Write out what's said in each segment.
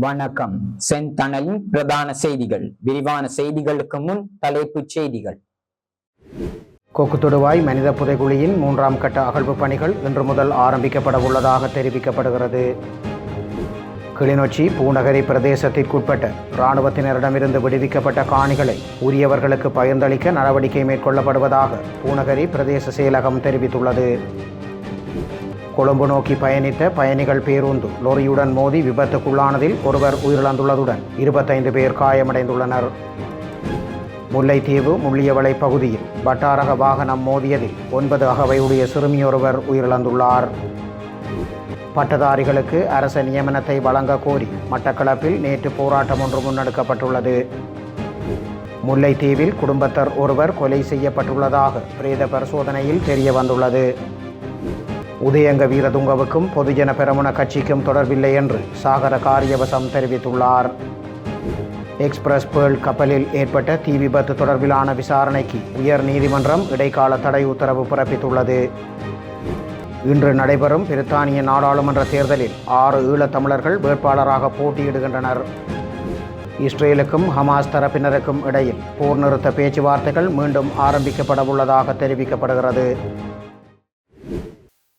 வணக்கம். செந்தணலின் பிரதான செய்திகள். விரிவான செய்திகளுக்கு முன் தலைப்புச் செய்திகள். கொக்குத்தொடுவாய் மனித புதைகுழியின் மூன்றாம் கட்ட அகழ்வு பணிகள் இன்று முதல் ஆரம்பிக்கப்பட உள்ளதாக தெரிவிக்கப்படுகிறது. கிளிநொச்சி பூநகரி பிரதேசத்திற்குட்பட்ட இராணுவத்தினரிடமிருந்து விடுவிக்கப்பட்ட காணிகளை உரியவர்களுக்கு பகிர்ந்தளிக்க நடவடிக்கை மேற்கொள்ளப்படுவதாக பூநகரி பிரதேச செயலகம் தெரிவித்துள்ளது. கொழும்பு நோக்கி பயணித்த பயணிகள் பேருந்து லொரியுடன் மோதி விபத்துக்குள்ளானதில் ஒருவர் உயிரிழந்துள்ளதுடன் இருபத்தைந்து பேர் காயமடைந்துள்ளனர். முல்லைத்தீவு முள்ளியவளை பகுதியில் வட்டாரக வாகனம் மோதியதில் ஒன்பது அகவையுடைய சிறுமியொருவர் உயிரிழந்துள்ளார். பட்டதாரிகளுக்கு அரச நியமனத்தை வழங்க கோரி மட்டக்களப்பில் நேற்று போராட்டம் ஒன்று முன்னெடுக்கப்பட்டுள்ளது. முல்லைத்தீவில் குடும்பத்தர் ஒருவர் கொலை செய்யப்பட்டுள்ளதாக பிரேத பரிசோதனையில் தெரிய வந்துள்ளது உதயங்க வீரதுங்கவுக்கும் பொதுஜன பெரமுன கட்சிக்கும் தொடர்பில்லை என்று சாகர காரியவசம் தெரிவித்துள்ளார். எக்ஸ்பிரஸ் பேர்ல் கப்பலில் ஏற்பட்ட தீ விபத்து தொடர்பிலான விசாரணைக்கு உயர் நீதிமன்றம் இடைக்கால தடை உத்தரவு பிறப்பித்துள்ளது. இன்று நடைபெறும் பிரித்தானிய நாடாளுமன்ற தேர்தலில் ஆறு ஈழத்தமிழர்கள் வேட்பாளராக போட்டியிடுகின்றனர். இஸ்ரேலுக்கும் ஹமாஸ் தரப்பினருக்கும் இடையில் போர் நிறுத்த பேச்சுவார்த்தைகள் மீண்டும் ஆரம்பிக்கப்பட உள்ளதாக தெரிவிக்கப்படுகிறது.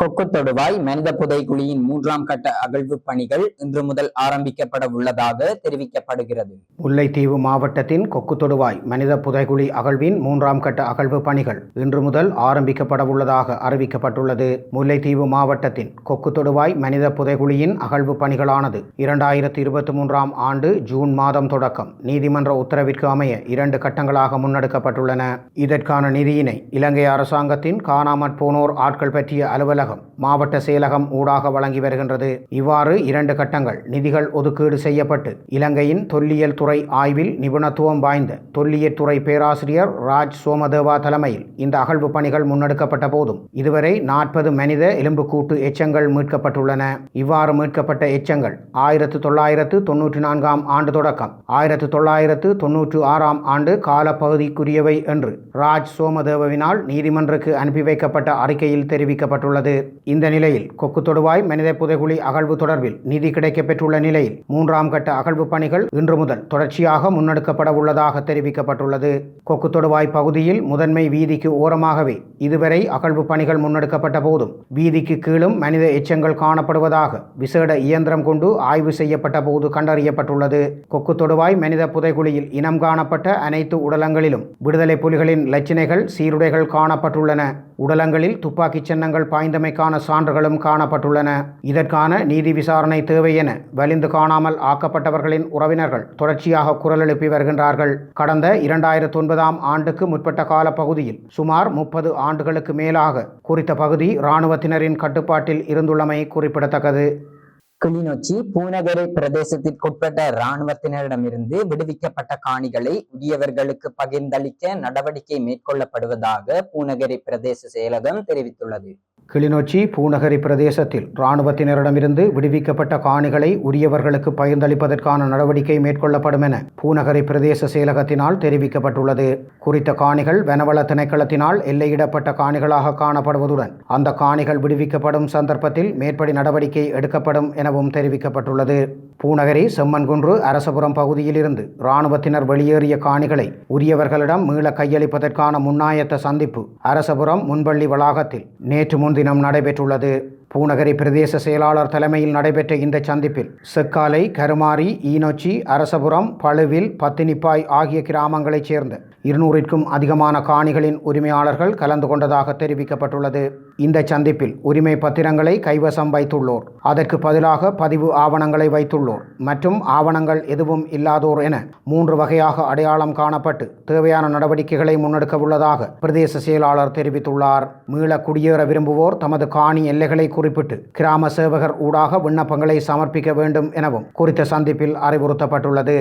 கொக்கு தொடுவாய் மனித புதைகுழியின் மூன்றாம் கட்ட அகழ்வு பணிகள் இன்று முதல் ஆரம்பிக்கப்பட உள்ளதாக தெரிவிக்கப்படுகிறது. முல்லைத்தீவு மாவட்டத்தின் கொக்குத்தொடுவாய் மனித புதைகுழி அகழ்வின் மூன்றாம் கட்ட அகழ்வு பணிகள் இன்று முதல் ஆரம்பிக்கப்பட உள்ளதாக அறிவிக்கப்பட்டுள்ளது. முல்லைத்தீவு மாவட்டத்தின் கொக்குத்தொடுவாய் மனித புதைகுழியின் அகழ்வு பணிகளானது இரண்டாயிரத்தி இருபத்தி மூன்றாம் ஆண்டு ஜூன் மாதம் தொடக்கம். நீதிமன்ற உத்தரவிற்கு அமைய இரண்டு கட்டங்களாக முன்னெடுக்கப்பட்டுள்ளன. இதற்கான நிதியினை இலங்கை அரசாங்கத்தின் காணாமற் போனோர் ஆட்கள் பற்றிய அலுவலக செயலகம் மாவட்ட செயலகம் ஊடாக வழங்கி வருகின்றது. இவ்வாறு இரண்டு கட்டங்கள் நிதிகள் ஒதுக்கீடு செய்யப்பட்டு இலங்கையின் தொல்லியல் துறை ஆய்வில் நிபுணத்துவம் வாய்ந்த தொல்லியல் துறை பேராசிரியர் ராஜ் சோமதேவா தலைமையில் இந்த அகழ்வு பணிகள் முன்னெடுக்கப்பட்ட போதும் இதுவரை நாற்பது மனித எலும்புக்கூட்டு எச்சங்கள் மீட்கப்பட்டுள்ளன. இவ்வாறு மீட்கப்பட்ட எச்சங்கள் ஆயிரத்து தொள்ளாயிரத்து தொன்னூற்றி நான்காம் ஆண்டு தொடக்கம் ஆயிரத்து தொள்ளாயிரத்து தொன்னூற்று ஆறாம் ஆண்டு காலப்பகுதிக்குரியவை என்று ராஜ் சோமதேவவினால் நீதிமன்றக்கு அனுப்பி வைக்கப்பட்ட அறிக்கையில் தெரிவிக்கப்பட்டுள்ளது. இந்த நிலையில் கொக்கு தொடுவாய் மனித புதைகுழி அகழ்வு தொடர்பில் நிதி கிடைக்கப்பெற்றுள்ள நிலையில் மூன்றாம் கட்ட அகழ்வு பணிகள் இன்று முதல் தொடர்ச்சியாக முன்னெடுக்கப்பட உள்ளதாக தெரிவிக்கப்பட்டுள்ளது. கொக்கு தொடுவாய் பகுதியில் முதன்மை வீதிக்கு ஓரமாகவே இதுவரை அகழ்வு பணிகள் முன்னெடுக்கப்பட்ட போதும் வீதிக்கு கீழும் மனித எச்சங்கள் காணப்படுவதாக விசேட இயந்திரம் கொண்டு ஆய்வு செய்யப்பட்ட போது கண்டறியப்பட்டுள்ளது. கொக்கு தொடுவாய் மனித புதைகுழியில் இனம் காணப்பட்ட அனைத்து உடலங்களிலும் விடுதலை புலிகளின் லட்சணைகள் சீருடைகள் காணப்பட்டுள்ளன. உடலங்களில் துப்பாக்கிச் சின்னங்கள் பாய்ந்தமை உரிமைக்கான சான்றுகளும் காணப்பட்டுள்ளன. இதற்கான நீதி விசாரணை தேவை என வலிந்து காணாமல் ஆக்கப்பட்டவர்களின் உறவினர்கள் தொடர்ச்சியாக குரல் எழுப்பி வருகின்றார்கள். கடந்த இரண்டாயிரத்தி ஒன்பதாம் ஆண்டுக்கு முற்பட்ட காலப்பகுதியில் சுமார் முப்பது ஆண்டுகளுக்கு மேலாக குறித்த பகுதி இராணுவத்தினரின் கட்டுப்பாட்டில் இருந்துள்ளமை குறிப்பிடத்தக்கது. கிளிநொச்சி பூநகரை பிரதேசத்திற்குட்பட்ட இராணுவத்தினரிடமிருந்து விடுவிக்கப்பட்ட காணிகளை உரியவர்களுக்கு பகிர்ந்தளிக்க நடவடிக்கை மேற்கொள்ளப்படுவதாக பூநகரை பிரதேச செயலகம் தெரிவித்துள்ளது. கிளிநொச்சி பூநகரி பிரதேசத்தில் இராணுவத்தினரிடமிருந்து விடுவிக்கப்பட்ட காணிகளை உரியவர்களுக்கு பகிர்ந்தளிப்பதற்கான நடவடிக்கை மேற்கொள்ளப்படும் என பூநகரி பிரதேச செயலகத்தினால் தெரிவிக்கப்பட்டுள்ளது. குறித்த காணிகள் வனவள திணைக்களத்தினால் எல்லையிடப்பட்ட காணிகளாக காணப்படுவதுடன் அந்த காணிகள் விடுவிக்கப்படும் சந்தர்ப்பத்தில் மேற்படி நடவடிக்கை எடுக்கப்படும் எனவும் தெரிவிக்கப்பட்டுள்ளது. பூநகரி செம்மன்குன்று அரசபுரம் பகுதியிலிருந்து இராணுவத்தினர் வெளியேறிய காணிகளை உரியவர்களிடம் மீள கையளிப்பதற்கான முன்னாயத்த சந்திப்பு அரசபுரம் முன்பள்ளி வளாகத்தில் நேற்று முன்தினம் நடைபெற்றுள்ளது. பூநகரி பிரதேச செயலாளர் தலைமையில் நடைபெற்ற இந்த சந்திப்பில் செக்காலை கருமாரி ஈனொச்சி அரசபுரம் பழுவில் பத்தினிப்பாய் ஆகிய கிராமங்களைச் சேர்ந்த இருநூறிற்கும் அதிகமான காணிகளின் உரிமையாளர்கள் கலந்து கொண்டதாக தெரிவிக்கப்பட்டுள்ளது. இந்த சந்திப்பில் உரிமை பத்திரங்களை கைவசம் வைத்துள்ளோர். அதற்கு பதிலாக பதிவு ஆவணங்களை வைத்துள்ளோர் மற்றும் ஆவணங்கள் எதுவும் இல்லாதோர் என மூன்று வகையாக அடையாளம் காணப்பட்டு தேவையான நடவடிக்கைகளை முன்னெடுக்க உள்ளதாக பிரதேச செயலாளர் தெரிவித்துள்ளார். மீள குடியேற விரும்புவோர் தமது காணி எல்லைகளை குறிப்பிட்டு கிராம சேவகர் ஊடாக விண்ணப்பங்களை சமர்ப்பிக்க வேண்டும் எனவும் குறித்த சந்திப்பில் அறிவுறுத்தப்பட்டுள்ளது.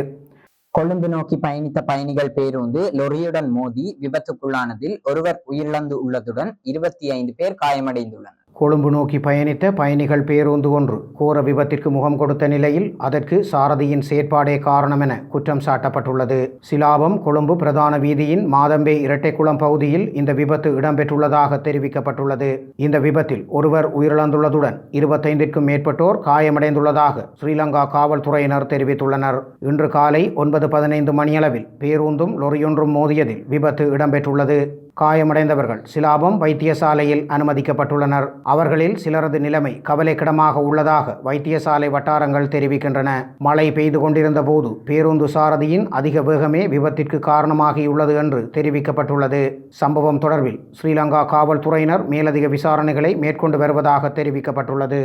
கொழும்பு நோக்கி பயணித்த பயணிகள் பேருந்து லொரியுடன் மோதி விபத்துக்குள்ளானதில் ஒருவர் உயிரிழந்து உள்ளதுடன் இருபத்தி ஐந்து பேர் காயமடைந்துள்ளனர். கொழும்பு நோக்கி பயணித்த பயணிகள் பேருந்து ஒன்று கோர விபத்திற்கு முகம் கொடுத்த நிலையில் அதற்கு சாரதியின் செயற்பாடே காரணம் என குற்றம் சாட்டப்பட்டுள்ளது. சிலாபம் கொழும்பு பிரதான வீதியின் மாதம்பே இரட்டைக்குளம் பகுதியில் இந்த விபத்து இடம்பெற்றுள்ளதாக தெரிவிக்கப்பட்டுள்ளது. இந்த விபத்தில் ஒருவர் உயிரிழந்துள்ளதுடன் இருபத்தைந்திற்கும் மேற்பட்டோர் காயமடைந்துள்ளதாக ஸ்ரீலங்கா காவல்துறையினர் தெரிவித்துள்ளனர். இன்று காலை ஒன்பது பதினைந்து மணியளவில் பேருந்தும் லொரியொன்றும் மோதியதில் விபத்து இடம்பெற்றுள்ளது. காயமடைந்தவர்கள். சிலாபம் வைத்தியசாலையில் அனுமதிக்கப்பட்டுள்ளனர். அவர்களில் சிலரது நிலைமை கவலைக்கிடமாக உள்ளதாக வைத்தியசாலை வட்டாரங்கள் தெரிவிக்கின்றன. மழை பெய்து கொண்டிருந்த போது பேருந்து சாரதியின் அதிக வேகமே விபத்திற்கு காரணமாகியுள்ளது என்று தெரிவிக்கப்பட்டுள்ளது. சம்பவம் தொடர்பில் ஸ்ரீலங்கா காவல்துறையினர் மேலதிக விசாரணைகளை மேற்கொண்டு வருவதாக தெரிவிக்கப்பட்டுள்ளது.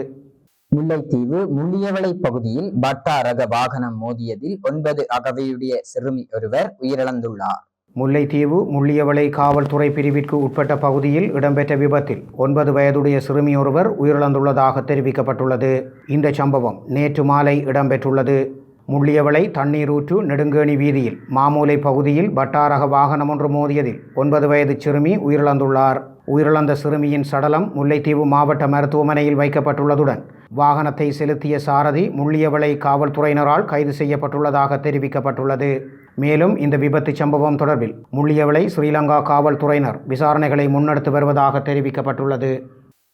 முல்லைத்தீவு முள்ளியவளை பகுதியில் பட்டா ரக வாகனம் மோதியதில் ஒன்பது அகவையுடைய சிறுமி ஒருவர் உயிரிழந்துள்ளார். முல்லைத்தீவு முள்ளியவளை காவல்துறை பிரிவிற்கு உட்பட்ட பகுதியில் இடம்பெற்ற விபத்தில் ஒன்பது வயதுடைய சிறுமி ஒருவர் உயிரிழந்துள்ளதாக தெரிவிக்கப்பட்டுள்ளது. இந்த சம்பவம் நேற்று மாலை இடம்பெற்றுள்ளது. முள்ளியவளை தண்ணீரூற்று நெடுங்கேணி வீதியில் மாமூலை பகுதியில் பட்டாரக வாகனம் ஒன்று மோதியதில் ஒன்பது வயது சிறுமி உயிரிழந்துள்ளார். உயிரிழந்த சிறுமியின் சடலம் முல்லைத்தீவு மாவட்ட மருத்துவமனையில் வைக்கப்பட்டுள்ளதுடன் வாகனத்தை செலுத்திய சாரதி முள்ளியவளை காவல்துறையினரால் கைது செய்யப்பட்டுள்ளதாக தெரிவிக்கப்பட்டுள்ளது. மேலும் இந்த விபத்து சம்பவம் தொடர்பில் முள்ளியவளை ஸ்ரீலங்கா காவல்துறையினர் விசாரணைகளை முன்னெடுத்து வருவதாக தெரிவிக்கப்பட்டுள்ளது.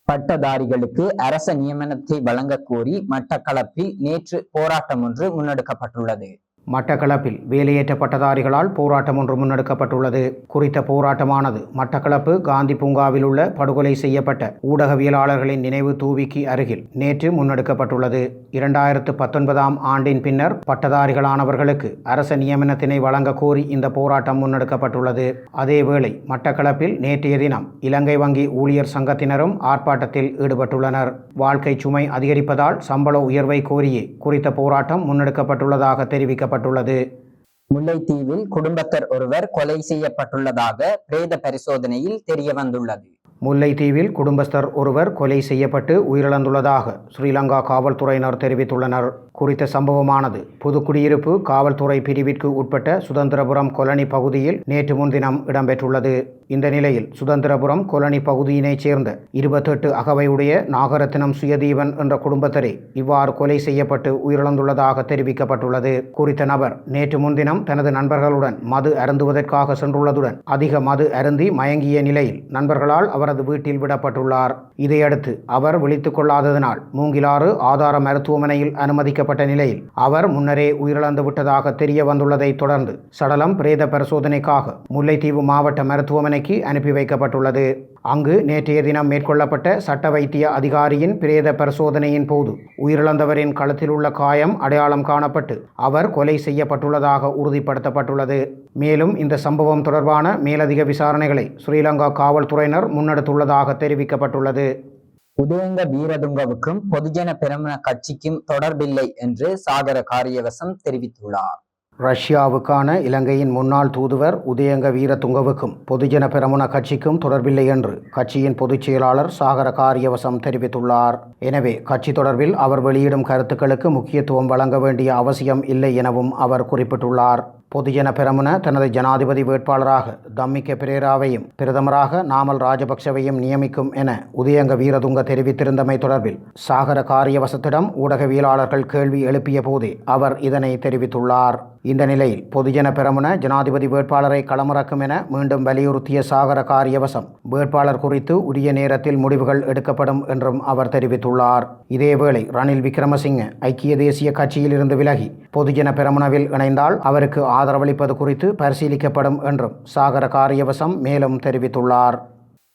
பட்டதாரிகளுக்கு அரச நியமனத்தை வழங்க கோரி மட்டக்களப்பில் நேற்று போராட்டம் ஒன்று முன்னெடுக்கப்பட்டுள்ளது. மட்டக்களப்பில் வேலையேற்ற பட்டதாரிகளால் போராட்டம் ஒன்று முன்னெடுக்கப்பட்டுள்ளது. குறித்த போராட்டமானது மட்டக்களப்பு காந்தி பூங்காவில் உள்ள படுகொலை செய்யப்பட்ட ஊடகவியலாளர்களின் நினைவு தூவிக்கு அருகில் நேற்று முன்னெடுக்கப்பட்டுள்ளது. இரண்டாயிரத்து பத்தொன்பதாம் ஆண்டின் பின்னர் பட்டதாரிகளானவர்களுக்கு அரச நியமனத்தினை வழங்க கோரி இந்த போராட்டம் முன்னெடுக்கப்பட்டுள்ளது. அதேவேளை மட்டக்களப்பில் நேற்றைய தினம் இலங்கை வங்கி ஊழியர் சங்கத்தினரும் ஆர்ப்பாட்டத்தில் ஈடுபட்டுள்ளனர். வாழ்க்கை சுமை அதிகரிப்பதால் சம்பள உயர்வை கோரியே குறித்த போராட்டம் முன்னெடுக்கப்பட்டுள்ளதாக தெரிவிக்கப்பட்டுள்ளது முல்லைத்தீவில் குடும்பத்தர் ஒருவர் கொலை செய்யப்பட்டுள்ளதாக பிரேத பரிசோதனையில் தெரிய வந்துள்ளது முல்லைத்தீவில் குடும்பஸ்தர் ஒருவர் கொலை செய்யப்பட்டு உயிரிழந்துள்ளதாக ஸ்ரீலங்கா காவல்துறையினர் தெரிவித்துள்ளனர். குறித்த சம்பவமானது புதுக்குடியிருப்பு காவல்துறை பிரிவிற்கு உட்பட்ட சுதந்திரபுரம் கொலனி பகுதியில் நேற்று முன்தினம் இடம்பெற்றுள்ளது. இந்த நிலையில் சுதந்திரபுரம் கொலனி பகுதியினைச் சேர்ந்த இருபத்தெட்டு அகவையுடைய நாகரத்தினம் சுயதீவன் என்ற குடும்பத்தரே இவ்வாறு கொலை செய்யப்பட்டு உயிரிழந்துள்ளதாக தெரிவிக்கப்பட்டுள்ளது. குறித்த நபர் நேற்று முன்தினம் தனது நண்பர்களுடன் மது அருந்துவதற்காக சென்றுள்ளதுடன் அதிக மது அருந்தி மயங்கிய நிலையில் நண்பர்களால் அவர் அவரது வீட்டில் விடப்பட்டுள்ளார். இதையடுத்து அவர் விழித்துக் கொள்ளாததனால் மூங்கிலாறு ஆதார மருத்துவமனையில் அனுமதிக்கப்பட்ட நிலையில் அவர் முன்னரே உயிரிழந்து விட்டதாக தெரிய வந்துள்ளதை தொடர்ந்து சடலம் பிரேத பரிசோதனைக்காக முல்லைத்தீவு மாவட்ட மருத்துவமனைக்கு அனுப்பி வைக்கப்பட்டுள்ளது. அங்கு நேற்றைய தினம் மேற்கொள்ளப்பட்ட சட்ட வைத்திய அதிகாரியின் பிரேத பரிசோதனையின் போது உயிரிழந்தவரின் களத்தில் உள்ள காயம் அடையாளம் காணப்பட்டு அவர் கொலை செய்யப்பட்டுள்ளதாக உறுதிப்படுத்தப்பட்டுள்ளது. மேலும் இந்த சம்பவம் தொடர்பான மேலதிக விசாரணைகளை ஸ்ரீலங்கா காவல்துறையினர் முன்னெடுத்துள்ளதாக தெரிவிக்கப்பட்டுள்ளது. உதயங்க வீரதுங்கவுக்கும் பொதுஜன பெருமன கட்சிக்கும் தொடர்பில்லை என்று சாகர காரியவசம் தெரிவித்துள்ளார். ரஷ்யாவுக்கான இலங்கையின் முன்னாள் தூதுவர் உதயங்க வீரதுங்கவுக்கும் பொதுஜன பெரமுன கட்சிக்கும் தொடர்பில்லை என்று கட்சியின் பொதுச் செயலாளர் சாகர காரியவசம் தெரிவித்துள்ளார். எனவே கட்சி தொடர்பில் அவர் வெளியிடும் கருத்துக்களுக்கு முக்கியத்துவம் வழங்க வேண்டிய அவசியம் இல்லை எனவும் அவர் குறிப்பிட்டுள்ளார். பொதுஜன பெரமுன தனது ஜனாதிபதி வேட்பாளராக தம்மிக்க பிரேராவையும் பிரதமராக நாமல் ராஜபக்சவையும் நியமிக்கும் என உதயங்க வீரதுங்க தெரிவித்திருந்தமை தொடர்பில் சாகர காரியவசத்திடம் ஊடகவியலாளர்கள் கேள்வி எழுப்பிய போதே அவர் இதனை தெரிவித்துள்ளார். இந்த நிலையில் பொதுஜன பெரமுன ஜனாதிபதி வேட்பாளரை களமிறக்கும் என மீண்டும் வலியுறுத்திய சாகர காரியவசம் வேட்பாளர் குறித்து உரிய நேரத்தில் முடிவுகள் எடுக்கப்படும் என்றும் அவர் தெரிவித்துள்ளார். இதேவேளை ரணில் விக்ரமசிங்க ஐக்கிய தேசிய கட்சியிலிருந்து விலகி பொதுஜன பெரமுனவில் இணைந்தால் அவருக்கு ஆதரவளிப்பது குறித்து பரிசீலிக்கப்படும் என்றும் சாகர காரியவசம் மேலும் தெரிவித்துள்ளார்.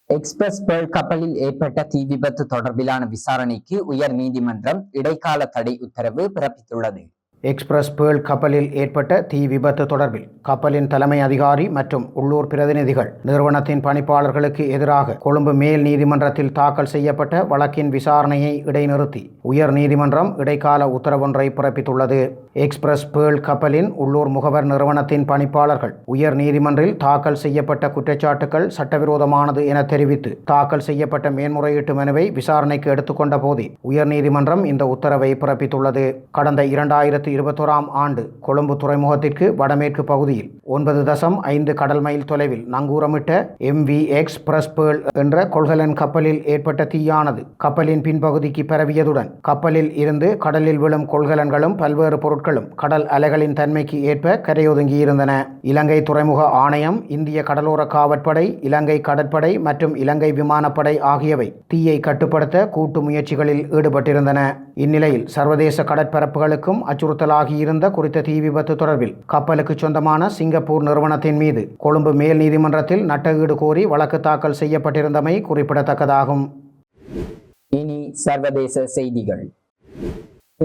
எக்ஸ்பிரஸ் பேர்ல் கப்பலில் ஏற்பட்ட தீ விபத்து தொடர்பிலான விசாரணைக்கு உயர் நீதிமன்றம் இடைக்கால தடை உத்தரவு பிறப்பித்துள்ளது. எக்ஸ்பிரஸ் பேர்ல் கப்பலில் ஏற்பட்ட தீ விபத்து தொடர்பில் கப்பலின் தலைமை அதிகாரி மற்றும் உள்ளூர் பிரதிநிதிகள் நிறுவனத்தின் பணிப்பாளர்களுக்கு எதிராக கொழும்பு மேல் நீதிமன்றத்தில் தாக்கல் செய்யப்பட்ட வழக்கின் விசாரணையை இடைநிறுத்தி உயர் நீதிமன்றம் இடைக்கால உத்தரவொன்றை பிறப்பித்துள்ளது. எக்ஸ்பிரஸ் பேர்ல் கப்பலின் உள்ளூர் முகவர் நிறுவனத்தின் பணிப்பாளர்கள் உயர் நீதிமன்றில் தாக்கல் செய்யப்பட்ட குற்றச்சாட்டுகள் சட்டவிரோதமானது என தெரிவித்து தாக்கல் செய்யப்பட்ட மேன்முறையீட்டு மனுவை விசாரணைக்கு எடுத்துக்கொண்ட போதே உயர்நீதிமன்றம் இந்த உத்தரவை பிறப்பித்துள்ளது. கடந்த இரண்டாயிரத்தி இருபத்தோராம் ஆண்டு கொழும்பு துறைமுகத்திற்கு வடமேற்கு பகுதியில் ஒன்பது தசம் ஐந்து கடல் மைல் தொலைவில் நங்கூரமிட்ட எம்வி எக்ஸ் பிரஸ்பேர்ல் என்ற கொள்கலன் கப்பலில் ஏற்பட்ட தீயானது கப்பலின் பின்பகுதிக்கு பரவியதுடன் கப்பலில் இருந்து கடலில் விழும் கொள்கலன்களும் பல்வேறு பொருட்களும் கடல் அலைகளின் தன்மைக்கு ஏற்ப கரையொதுங்கியிருந்தன. இலங்கை துறைமுக ஆணையம் இந்திய கடலோர காவற்படை இலங்கை கடற்படை மற்றும் இலங்கை விமானப்படை ஆகியவை தீயை கட்டுப்படுத்த கூட்டு முயற்சிகளில் ஈடுபட்டிருந்தன. இந்நிலையில் சர்வதேச கடற்பரப்புகளுக்கும் அச்சுறுத்தல் இருந்த குறித்த தீ விபத்து தொடர்பில் கப்பலுக்கு சொந்தமான சிங்கப்பூர் நிறுவனத்தின் மீது கொழும்பு மேல் நீதிமன்றத்தில் நட்டஈடு கோரி வழக்கு தாக்கல் செய்யப்பட்டிருந்தமை குறிப்பிடத்தக்கதாகும். இனி சர்வதேச செய்திகள்.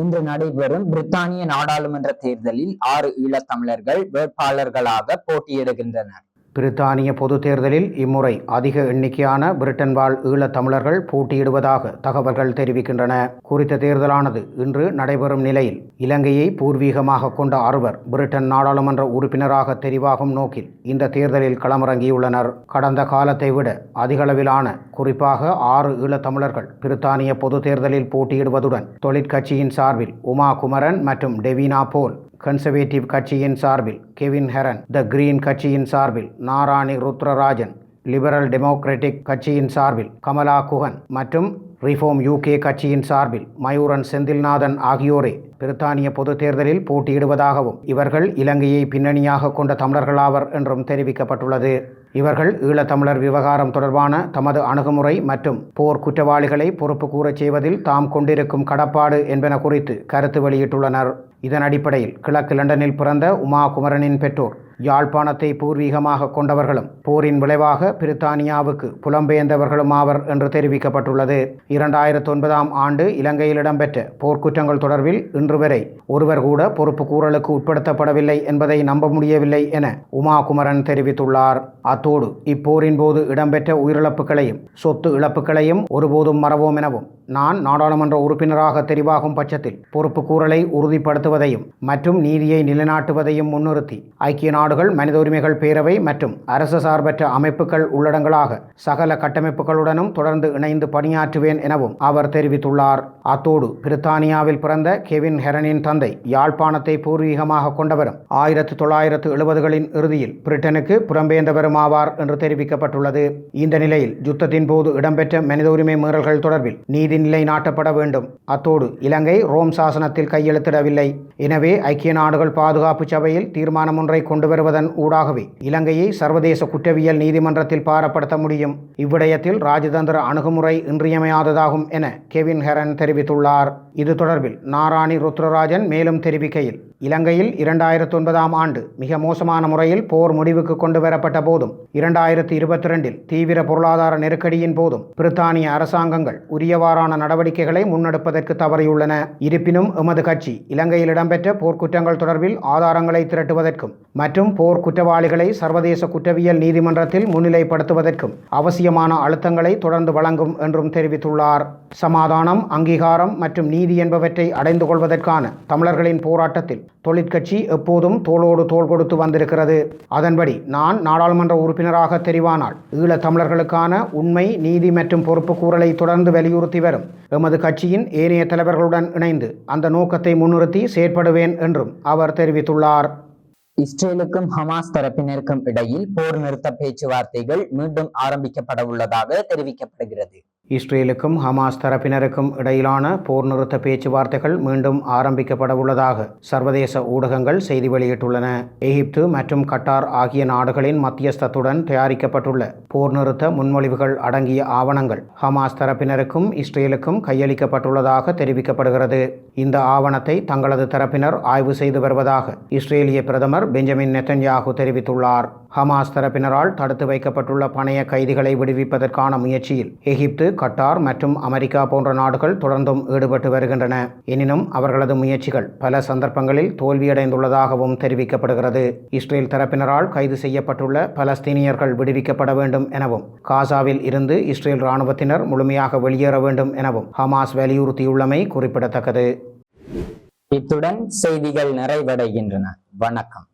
இன்று நடைபெறும் பிரித்தானிய நாடாளுமன்ற தேர்தலில் ஆறு ஈழத்தமிழர்கள் வேட்பாளர்களாக போட்டியிடுகின்றனர். பிரித்தானிய பொதுத் தேர்தலில் இம்முறை அதிக எண்ணிக்கையான பிரிட்டன் வாழ் ஈழத் தமிழர்கள் போட்டியிடுவதாக தகவல்கள் தெரிவிக்கின்றன. குறித்த தேர்தலானது இன்று நடைபெறும் நிலையில் இலங்கையை பூர்வீகமாக கொண்ட அறுவர் பிரிட்டன் நாடாளுமன்ற உறுப்பினராக தெரிவாகும் நோக்கில் இந்த தேர்தலில் களமிறங்கியுள்ளனர். கடந்த காலத்தை விட அதிகளவிலான குறிப்பாக ஆறு ஈழத்தமிழர்கள் பிரித்தானிய பொதுத் தேர்தலில் போட்டியிடுவதுடன் தொழிற்கட்சியின் சார்பில் உமா குமரன் மற்றும் டெவினா போல் கன்சர்வேட்டிவ் கட்சியின் சார்பில் கெவின் ஹெரன் த கிரீன் கட்சியின் சார்பில் நாராணி ருத்ரராஜன் லிபரல் டெமோக்ராட்டிக் கட்சியின் சார்பில் கமலா குஹன் மற்றும் ரிஃபார்ம் யூகே கட்சியின் சார்பில் மயூரன் செந்தில்நாதன் ஆகியோரே பிரித்தானிய பொதுத் தேர்தலில் போட்டியிடுவதாகவும் இவர்கள் இலங்கையை பின்னணியாக கொண்ட தமிழர்களாவர் என்றும் தெரிவிக்கப்பட்டுள்ளது. இவர்கள் ஈழத்தமிழர் விவகாரம் தொடர்பான தமது அணுகுமுறை மற்றும் போர் குற்றவாளிகளை பொறுப்பு கூறச் செய்வதில் தாம் கொண்டிருக்கும் கடப்பாடு என்பன குறித்து கருத்து வெளியிட்டுள்ளனர். இதன் அடிப்படையில் கிழக்கு லண்டனில் பிறந்த உமா குமரனின் பெற்றோர் யாழ்ப்பாணத்தை பூர்வீகமாக கொண்டவர்களும் போரின் விளைவாக பிரித்தானியாவுக்கு புலம்பெயர்ந்தவர்களும் ஆவர் என்று தெரிவிக்கப்பட்டுள்ளது. இரண்டாயிரத்தி ஒன்பதாம் ஆண்டு இலங்கையில் இடம்பெற்ற போர்க்குற்றங்கள் தொடர்பில் இன்று வரை ஒருவர் கூட பொறுப்பு கூறலுக்கு உட்படுத்தப்படவில்லை என்பதை நம்ப முடியவில்லை என உமா குமரன் தெரிவித்துள்ளார். அத்தோடு இப்போரின் போது இடம்பெற்ற உயிரிழப்புகளையும் சொத்து இழப்புகளையும் ஒருபோதும் மறவோம் எனவும் நான் நாடாளுமன்ற உறுப்பினராக தெரிவாகும் பட்சத்தில் பொறுப்பு கூறலை உறுதிப்படுத்துவதையும் மற்றும் நீதியை நிலைநாட்டுவதையும் முன்னிறுத்தி ஐக்கிய நாடுகள் மனித உரிமைகள் பேரவை மற்றும் அரசு சார்பற்ற அமைப்புகள் உள்ளடங்களாக சகல கட்டமைப்புகளுடனும் தொடர்ந்து இணைந்து பணியாற்றுவேன் எனவும் அவர் தெரிவித்துள்ளார். அத்தோடு பிரித்தானியாவில் பிறந்த கெவின் ஹெரனின் தந்தை யாழ்ப்பாணத்தை பூர்வீகமாக கொண்டவரும் ஆயிரத்து தொள்ளாயிரத்து எழுபதுகளின் இறுதியில் பிரிட்டனுக்கு புறம்பெயர்ந்தவரும் ஆவார் என்று தெரிவிக்கப்பட்டுள்ளது. இந்த நிலையில் யுத்தத்தின் போது இடம்பெற்ற மனித உரிமை மீறல்கள் தொடர்பில் நீதி நிலை நாட்டப்பட வேண்டும். அத்தோடு இலங்கை ரோம் சாசனத்தில் கையெழுத்திடவில்லை. எனவே ஐக்கிய நாடுகள் பாதுகாப்பு சபையில் தீர்மானம் ஒன்றை கொண்டு வருவதன் ஊடாகவே இலங்கையை சர்வதேச குற்றவியல் நீதிமன்றத்தில் பாரப்படுத்த முடியும். இவ்விடயத்தில் ராஜதந்திர அணுகுமுறை இன்றியமையாததாகும் என கெவின் ஹெரன் தெரிவித்துள்ளார். இது தொடர்பில் நாராணி ருத்ரராஜன் மேலும் தெரிவிக்கையில் இலங்கையில் இரண்டாயிரத்தி ஒன்பதாம் ஆண்டு மிக மோசமான முறையில் போர் முடிவுக்கு கொண்டு வரப்பட்ட போதும் இரண்டாயிரத்தி இருபத்தி ரெண்டில் தீவிர பொருளாதார நெருக்கடியின் போதும் பிரித்தானிய அரசாங்கங்கள் உரியவாறான நடவடிக்கைகளை முன்னெடுப்பதற்கு தவறியுள்ளன. இருப்பினும் எமது கட்சி இலங்கையில் இடம்பெற்ற போர்க்குற்றங்கள் தொடர்பில் ஆதாரங்களை திரட்டுவதற்கும் மற்றும் போர் குற்றவாளிகளை சர்வதேச குற்றவியல் நீதிமன்றத்தில் முன்னிலைப்படுத்துவதற்கும் அவசியமான அழுத்தங்களை தொடர்ந்து வழங்கும் என்றும் தெரிவித்துள்ளார். சமாதானம் அங்கீகாரம் மற்றும் நீதி என்பவற்றை அடைந்து கொள்வதற்கான தமிழர்களின் போராட்டத்தில் தொழிற்கட்சி எப்போதும் தோளோடு தோள் கொடுத்து வந்திருக்கிறது. அதன்படி நான் நாடாளுமன்ற உறுப்பினராக தெரிவானால் ஈழத் தமிழர்களுக்கான உண்மை நீதி மற்றும் பொறுப்பு கூறலை தொடர்ந்து வலியுறுத்தி வரும் எமது கட்சியின் ஏனைய தலைவர்களுடன் இணைந்து அந்த நோக்கத்தை முன்னிறுத்தி செயற்படுவேன் என்றும் அவர் தெரிவித்துள்ளார். இஸ்ரேலுக்கும் ஹமாஸ் தரப்பினருக்கும் இடையில் போர் நிறுத்த பேச்சுவார்த்தைகள் மீண்டும் ஆரம்பிக்கப்பட உள்ளதாக தெரிவிக்கப்படுகிறது. இஸ்ரேலுக்கும் ஹமாஸ் தரப்பினருக்கும் இடையிலான போர் நிறுத்த பேச்சுவார்த்தைகள் மீண்டும் ஆரம்பிக்கப்பட உள்ளதாக சர்வதேச ஊடகங்கள் செய்தி வெளியிட்டுள்ளன. எகிப்து மற்றும் கட்டார் ஆகிய நாடுகளின் மத்தியஸ்தத்துடன் தயாரிக்கப்பட்டுள்ள போர் நிறுத்த முன்மொழிவுகள் அடங்கிய ஆவணங்கள் ஹமாஸ் தரப்பினருக்கும் இஸ்ரேலுக்கும் கையளிக்கப்பட்டுள்ளதாக தெரிவிக்கப்படுகிறது. இந்த ஆவணத்தை தங்களது தரப்பினர் ஆய்வு செய்து வருவதாக இஸ்ரேலிய பிரதமர் பெஞ்சமின் நெத்தன்யாகு தெரிவித்துள்ளார். ஹமாஸ் தரப்பினரால் தடுத்து வைக்கப்பட்டுள்ள பணைய கைதிகளை விடுவிப்பதற்கான முயற்சியில் எகிப்து கட்டார் மற்றும் அமெரிக்கா போன்ற நாடுகள் தொடர்ந்தும் ஈடுபட்டு வருகின்றன. எனினும் அவர்களது முயற்சிகள் பல சந்தர்ப்பங்களில் தோல்வியடைந்துள்ளதாகவும் தெரிவிக்கப்படுகிறது. இஸ்ரேல் தரப்பினரால் கைது செய்யப்பட்டுள்ள பலஸ்தீனியர்கள் விடுவிக்கப்பட வேண்டும் எனவும் காசாவில் இருந்து இஸ்ரேல் இராணுவத்தினர் முழுமையாக வெளியேற வேண்டும் எனவும் ஹமாஸ் வலியுறுத்தியுள்ளமை குறிப்பிடத்தக்கது. இத்துடன் செய்திகள் நிறைவடைகின்றன. வணக்கம்.